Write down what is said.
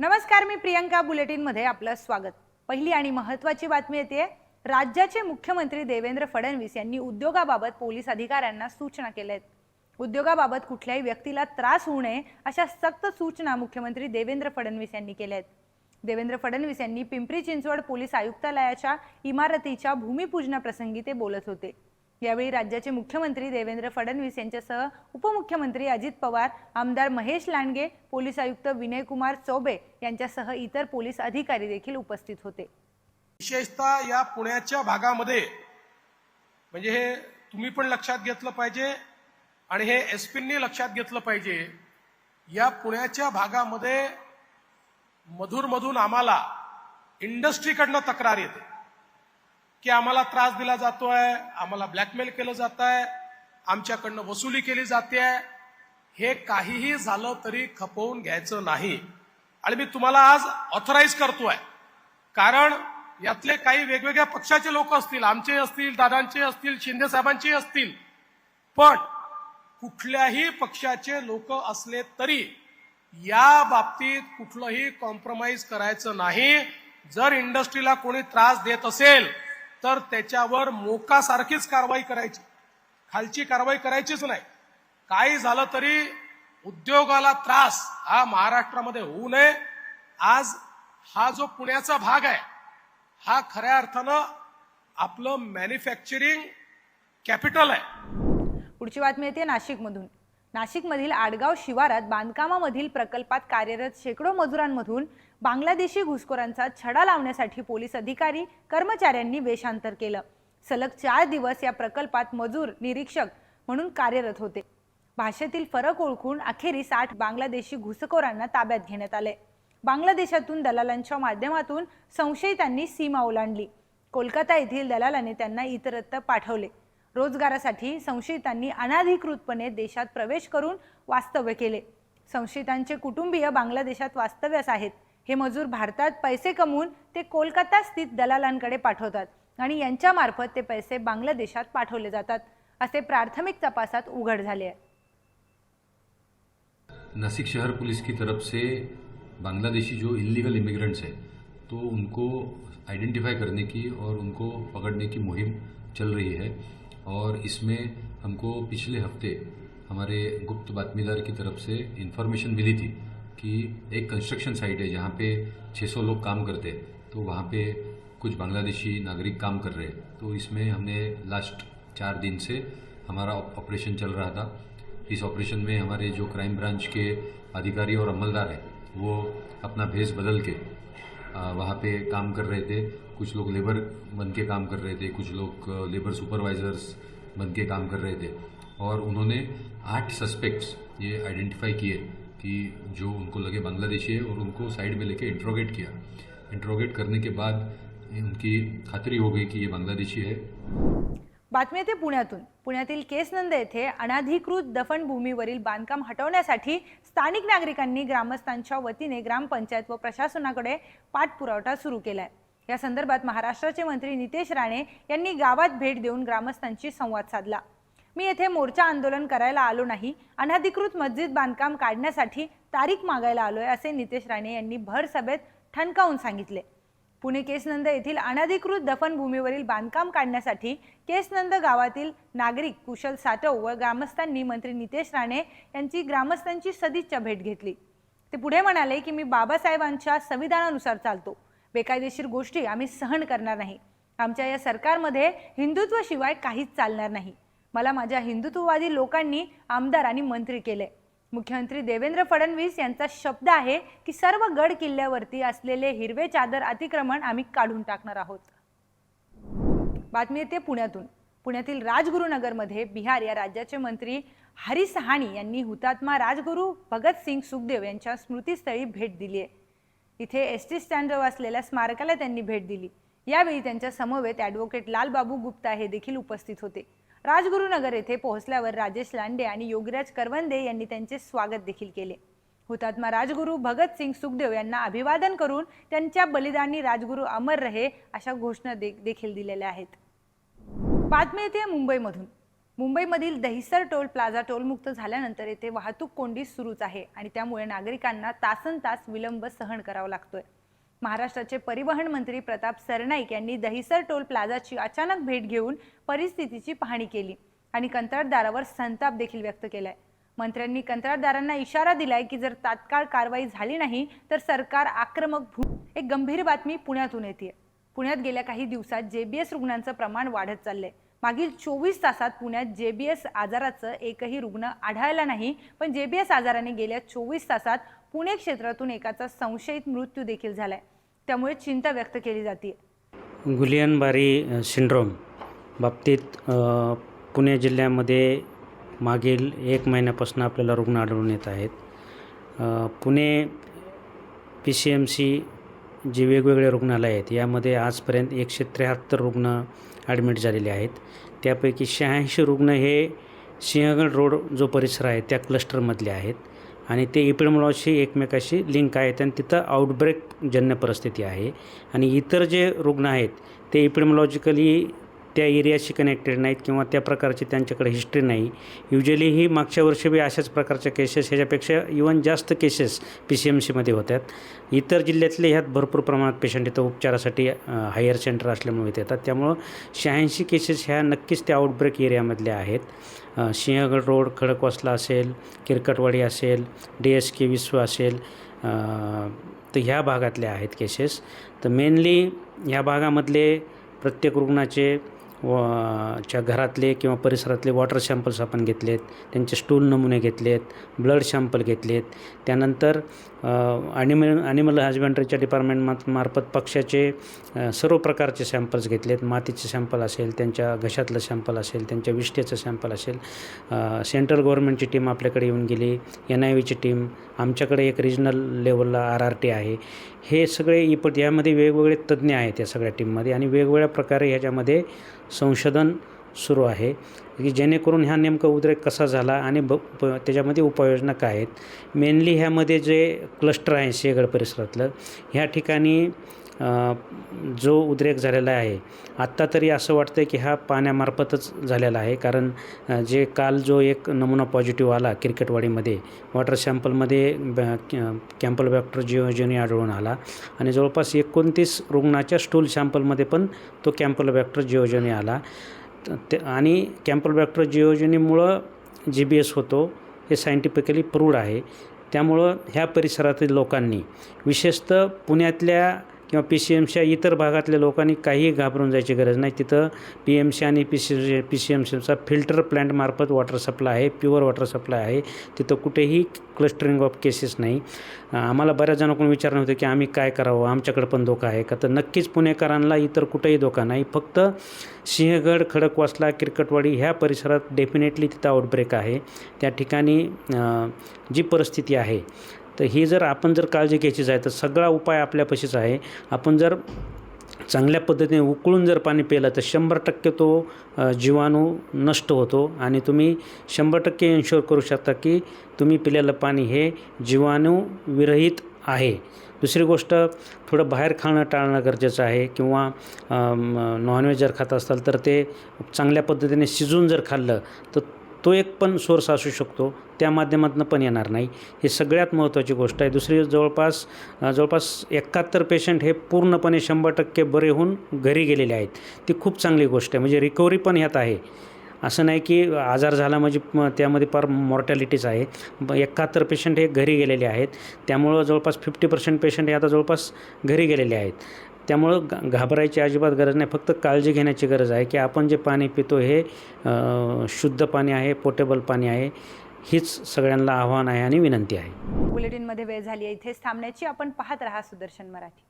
नमस्कार मी प्रियंका बुलेटिनमध्ये आपलं स्वागत. पहिली आणि महत्त्वाची बातमी येते राज्याचे मुख्यमंत्री देवेंद्र फडणवीस यांनी उद्योगाबाबत पोलीस अधिकाऱ्यांना सूचना केल्या आहेत उद्योगाबाबत कुठल्याही व्यक्तीला त्रास होऊ नये अशा सक्त सूचना मुख्यमंत्री देवेंद्र फडणवीस यांनी केल्या आहेत देवेंद्र फडणवीस यांनी पिंपरी चिंचवड पोलीस आयुक्तालयाच्या इमारतीच्या भूमिपूजनाप्रसंगी ते बोलत होते. यावेळी राज्याचे मुख्यमंत्री देवेंद्र फडणवीस यांच्यासह उपमुख्यमंत्री अजित पवार आमदार महेश लांडगे पोलीस आयुक्त विनयकुमार चौबे यांच्यासह इतर पोलीस अधिकारी देखील उपस्थित होते. विशेषतः या पुण्याच्या भागामध्ये म्हणजे हे तुम्ही पण लक्षात घेतलं पाहिजे आणि हे एसपींनी लक्षात घेतलं पाहिजे या पुण्याच्या भागामध्ये मधून मधून आम्हाला इंडस्ट्रीकडनं तक्रार येते. की आम्हाला त्रास दिला जातोय आम्हाला ब्लॅकमेल केलं जात आहे आमच्याकडनं वसुली केली जाते हे काहीही झालं तरी खपवून घ्यायचं नाही. आणि मी तुम्हाला आज ऑथराईज करतोय. कारण यातले काही वेगवेगळ्या पक्षाचे लोक असतील आमचे असतील दादांचे असतील शिंदे साहेबांचे असतील. पण कुठल्याही पक्षाचे लोक असले तरी या बाबतीत कुठलंही कॉम्प्रोमाइज करायचं नाही. जर इंडस्ट्रीला कोणी त्रास देत असेल तर त्याच्यावर मोकासारखीच कारवाई करायची. खालची कारवाई करायचीच नाही. काही झालं तरी उद्योगाला त्रास हा महाराष्ट्रामध्ये होऊ नये. आज हा जो पुण्याचा भाग आहे हा खऱ्या अर्थानं आपलं मॅन्युफॅक्चरिंग कॅपिटल आहे. पुढची बातमी येते नाशिकमधून. नाशिकमधील आडगाव शिवारात बांधकामामधील प्रकल्पात कार्यरत शेकडो मजुरांमधून बांगलादेशी घुसखोरांचा छडा लावण्यासाठी पोलीस अधिकारी कर्मचाऱ्यांनी वेषांतर केलं. सलग चार दिवस या प्रकल्पात मजूर निरीक्षक म्हणून कार्यरत होते. भाषेतील फरक ओळखून अखेरीस आठ बांगलादेशी घुसखोरांना ताब्यात घेण्यात आले. बांगलादेशातून दलालांच्या माध्यमातून संशयितांनी सीमा ओलांडली. कोलकाता येथील दलालाने त्यांना इतरत्र पाठवले. रोजगारासाठी संशयितांनी अनाधिकृतपणे देशात प्रवेश करून वास्तव्य केले. संशयितांचे कुटुंबीय बांगलादेशात वास्तव्यास आहेत. हे मजूर भारतात पैसे कमवून ते कोलकाता स्थित दलालांकडे पाठवतात आणि यांच्यामार्फत ते पैसे बांगलादेशात पाठवले जातात असे प्राथमिक तपासात उघड झाले आहे. नासिक शहर पुलिस की तरफ से बांग्लादेशी जो इलीगल इमिग्रेंट्स है तो उनको आइडेंटिफाई करने की और उनको पकड़ने की मुहिम चल रही है और इसमें हमको पिछले हफ्ते हमारे गुप्त बातमीदार की तरफ से इन्फॉर्मेशन मिली थी। कि एक कंस्ट्रक्शन साइट है जहाँ पे 600 लोग काम करते हैं। तो वहाँ पे कुछ बांग्लादेशी नागरिक काम कर रहे हैं। तो इसमें हमने लास्ट चार दिन से हमारा ऑपरेशन चल रहा था। इस ऑपरेशन में हमारे जो क्राइम ब्रांच के अधिकारी और अमलदार हैं, वो अपना भेष बदल के वहाँ पे काम कर रहे थे। कुछ लोग लेबर बन के काम कर रहे थे, कुछ लोग लेबर सुपरवाइजर्स बन के काम कर रहे थे। और उन्होंने आठ सस्पेक्ट्स ये आइडेंटिफाई किए। कि जो उनको लगे बांग्लादेशी है और उनको साइड में लेके इंट्रोगेट किया। इंट्रोगेट करने के बाद उनकी खात्री हो गई कि ये बांग्लादेशी है। बातमी येते पुण्यातून. पुण्यातील केसनंद येथे अनाधिकृत दफनभूमीवरील बांधकाम हटवण्यासाठी स्थानिक नागरिकांनी ग्रामस्थांच्या वतीने ग्रामपंचायत व प्रशासनाकडे पाठपुरावठा सुरू केलाय. या संदर्भात महाराष्ट्राचे मंत्री नितेश राणे यांनी गावात भेट देऊन ग्रामस्थांशी संवाद साधला. मी येथे मोर्चा आंदोलन करायला आलो नाही. अनधिकृत मस्जिद बांधकाम काढण्यासाठी तारीख मागायला आलोय असे नितेश राणे यांनी भर सभेत ठणकावून सांगितले. पुणे केसनंद येथील अनधिकृत दफनभूमीवरील बांधकाम काढण्यासाठी केसनंद गावातील नागरिक कुशल साटव व ग्रामस्थांनी मंत्री नितेश राणे यांची ग्रामस्थांची सदिच्छा भेट घेतली. ते पुढे म्हणाले की मी बाबासाहेबांच्या संविधानानुसार चालतो. बेकायदेशीर गोष्टी आम्ही सहन करणार नाही. आमच्या या सरकारमध्ये हिंदुत्वशिवाय काहीच चालणार नाही. मला माझ्या हिंदुत्ववादी लोकांनी आमदार आणि मंत्री केले. मुख्यमंत्री देवेंद्र फडणवीस यांचा शब्द आहे की सर्व गड किल्ल्यावरती असलेले हिरवे चादर अतिक्रमण आम्ही काढून टाकणार आहोत. बातमी येते पुण्यातून. पुण्यातील राजगुरुनगरमध्ये बिहार या राज्याचे मंत्री हरी सहाणी यांनी हुतात्मा राजगुरू भगतसिंग सुखदेव यांच्या स्मृतीस्थळी भेट दिली आहे. इथे एस टी स्टँडवर असलेल्या स्मारकाला त्यांनी भेट दिली. यावेळी त्यांच्या समवेत ॲडव्होकेट लालबाबू गुप्ता हे देखील उपस्थित होते. राजगुरुनगर येथे पोहोचल्यावर राजेश लांडे आणि योगीराज करवंदे यांनी त्यांचे स्वागत देखील केले. हुतात्मा राजगुरू भगतसिंग सुखदेव यांना अभिवादन करून त्यांच्या बलिदानी राजगुरू अमर रहे अशा घोषणा दे- देखील दिलेल्या आहेत. बातमी येते मुंबईमधून. मुंबईमधील दहिसर टोल प्लाझा टोलमुक्त झाल्यानंतर येथे वाहतूक कोंडी सुरूच आहे आणि त्यामुळे नागरिकांना तासन तास विलंब सहन करावा लागतोय. महाराष्ट्राचे परिवहन मंत्री प्रताप सरनाईक यांनी दहिसर टोल प्लाझाची अचानक भेट घेऊन परिस्थितीची पाहणी केली आणि कंत्राटदारावर संताप देखील व्यक्त केलाय. मंत्र्यांनी कंत्राटदारांना इशारा दिलाय की जर तात्काळ कारवाई झाली नाही तर सरकार आक्रमक भू एक गंभीर बातमी पुण्यातून येते पुण्यात गेल्या काही दिवसात जेबीएस रुग्णांचं प्रमाण वाढत चाललंय. मागील चोवीस तासात पुण्यात जेबीएस आजाराचं एकही रुग्ण आढळला नाही पण जेबीएस आजाराने गेल्या चोवीस तासात पुणे क्षेत्रातून एकाचा संशयित मृत्यू देखील झालाय. त्यामुळे चिंता व्यक्त केली जाते. गुलियन बारी सिंड्रोम बाबतीत पुणे जिल्ह्यामध्ये मागील एक महिन्यापासून आपल्याला रुग्ण आढळून येत आहेत. Pune P C M C जी वेगवेगळे रुग्णालय आहेत यामध्ये आजपर्यंत एकशे त्र्याहत्तर रुग्ण ॲडमिट झालेले आहेत. त्यापैकी शहाऐंशी रुग्ण हे सिंहगड रोड जो परिसर आहे त्या क्लस्टरमधले आहेत. आणि ते इपिडमॉलॉजी एकमेकाशी लिंक आहेत आणि तिथं आउटब्रेकजन्य परिस्थिती आहे. आणि इतर जे रुग्ण आहेत ते इपिडमॉलॉजिकली त्या एरियाशी कनेक्टेड नाहीत किंवा त्या प्रकारची त्यांच्याकडे हिस्ट्री नाही. युजली ही मागच्या वर्षी बी अशाच प्रकारच्या केसेस ह्याच्यापेक्षा इवन जास्त केसेस पी सी एम सीमध्ये होत्यात. इतर जिल्ह्यातले ह्यात भरपूर प्रमाणात पेशंट इथं उपचारासाठी हायर सेंटर असल्यामुळे इथे येतात. त्यामुळं शहाऐंशी केसेस ह्या नक्कीच त्या आउटब्रेक एरियामधल्या आहेत. सिंहगड रोड खडकवासला असेल किरकटवाडी असेल डी एस के विश्व असेल तर ह्या भागातल्या आहेत केसेस तर मेनली ह्या भागामधले प्रत्येक रुग्णाचे व च्या घरातले किंवा परिसरातले वॉटर सॅम्पल्स आपण घेतलेत त्यांचे स्टूल नमुने घेतलेत ब्लड सॅम्पल घेतलेत. त्यानंतर ॲनिमल ॲनिमल हजबंड्रीच्या डिपार्टमेंट मा मार्फत पक्ष्याचे सर्व प्रकारचे सॅम्पल्स घेतलेत. मातीचे सॅम्पल असेल त्यांच्या घशातलं सॅम्पल असेल त्यांच्या विष्ठेचं सॅम्पल असेल. सेंट्रल गव्हर्नमेंटची टीम आपल्याकडे येऊन गेली. एन आय व्हीची टीम आमच्याकडे एक रिजनल लेवलला आर आर टी आहे. हे सगळे इपट यामध्ये वेगवेगळे तज्ज्ञ आहेत या सगळ्या टीममध्ये आणि वेगवेगळ्या प्रकारे ह्याच्यामध्ये संशोधन सुरू आहे की जेणेकरून ह्या नेमका उद्रेक कसा झाला आणि ब प त्याच्यामध्ये उपाययोजना काय आहेत. मेनली ह्यामध्ये जे क्लस्टर आहे शेगड परिसरातलं ह्या ठिकाणी जो उद्रेक झालेला आहे. आत्ता तरी असं वाटतं की हा पाण्यामार्फतच झालेला आहे. कारण जे काल जो एक नमुना पॉझिटिव्ह आला क्रिकेटवाडीमध्ये वॉटर सॅम्पलमध्ये कॅम्पल बॅक्टर जिओजनी आढळून आला. आणि जवळपास एकोणतीस रुग्णाच्या स्टूल सॅम्पलमध्ये पण तो कॅम्पल बॅक्टर जिओजनी आला. ते आणि कॅम्पल बॅक्टर जिओजनीमुळं जी बी एस होतो हे सायंटिफिकली प्रूव्ड आहे. त्यामुळं ह्या परिसरातील लोकांनी विशेषतः पुण्यातल्या किंवा पी सी एमच्या इतर भागातल्या लोकांनी काहीही घाबरून जायची गरज नाही. तिथं पी एम सी आणि P C P C M सीचा फिल्टर प्लॅन्टमार्फत वॉटर सप्लाय आहे प्युअर वॉटर सप्लाय आहे. तिथं कुठेही क्लस्टरिंग ऑफ केसेस नाही. आम्हाला बऱ्याच जणांकडून विचारणं होतं की आम्ही काय करावं? आमच्याकडे पण धोका आहे का? तर नक्कीच पुणेकरांना इतर कुठेही धोका नाही. फक्त सिंहगड खडकवासला किरकटवाडी ह्या परिसरात डेफिनेटली तिथं आउटब्रेक आहे. त्या ठिकाणी जी परिस्थिती आहे तर ही जर आपण जर काळजी घ्यायचीच आहे तर सगळा उपाय आपल्यापाशीच आहे. आपण जर चांगल्या पद्धतीने उकळून जर पाणी पिलं तर शंभर टक्के तो जीवाणू नष्ट होतो. आणि तुम्ही शंभर टक्के इन्शुअर करू शकता की तुम्ही पिलेलं पाणी हे जीवाणू विरहित आहे. दुसरी गोष्ट थोडं बाहेर खाणं टाळणं गरजेचं आहे किंवा नॉनव्हेज जर खात असाल तर ते चांगल्या पद्धतीने शिजून जर खाल्लं तर तो एक पण सोर्स असू शकतो त्या माध्यमातून पण येणार नाही. ही सगळ्यात महत्त्वाची गोष्ट आहे. दुसरी जवळपास जवळपास एकाहत्तर पेशंट हे पूर्णपणे शंभर टक्के बरे होऊन घरी गेलेले आहेत. ती खूप चांगली गोष्ट आहे. म्हणजे रिकव्हरी पण ह्यात आहे. असं नाही की आजार झाला म्हणजे म- त्यामध्ये फार मॉर्टॅलिटीज आहे. एकाहत्तर पेशंट हे घरी गेलेले आहेत. त्यामुळं जवळपास फिफ्टी पर्सेंट पेशंट हे आता जवळपास घरी गेलेले आहेत. त्यामुळं घा घाबरायची अजिबात गरज नाही. फक्त काळजी घेण्याची गरज आहे की आपण जे पाणी पितो हे शुद्ध पाणी आहे पोटेबल पाणी आहे हीच सगळ्यांना आव्हान आहे आणि विनंती आहे. बुलेटिनमध्ये वेळ झाली आहे. इथेच थांबण्याची आपण पाहत राहा सुदर्शन मराठी.